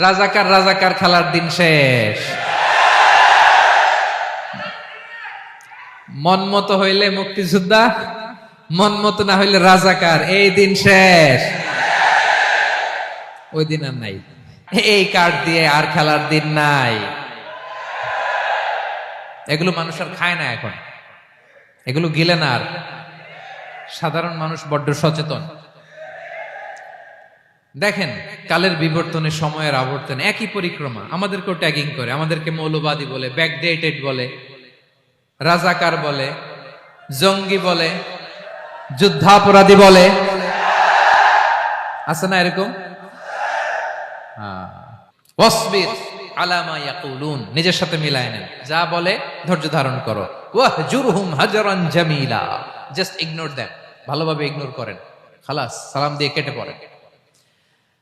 রাজাকার রাজাকার খেলার দিন শেষ। মন মতো হইলে মুক্তিযোদ্ধা, মন মতো না হইলে রাজাকার, এই দিন শেষ। ওই দিন আর নাই। এই কার্ড দিয়ে আর খেলার দিন নাই। এগুলো মানুষ আর খায় না এখন। এগুলো গিলে না আর। সাধারণ মানুষ বড্ড সচেতন। দেখেন, কালের বিবর্তনে সময়ের আবর্তন, একই পরিক্রমা। আমাদেরকেও ট্যাগিং করে, আমাদেরকে মৌলবাদী বলে ব্যাকডেটেড বলে, রাজাকার বলে, জঙ্গি বলে, যুদ্ধাপরাধী বলে। আছে না এরকম? হ্যাঁ। ইয়াকুলুন, নিজের সাথে মিলায় নেন। যা বলে, ধৈর্য ধারণ করো। জামিলা। জাস্ট ইগনোর দেম ভালোভাবে ইগনোর করেন। খালাস, সালাম দিয়ে কেটে পড়েন।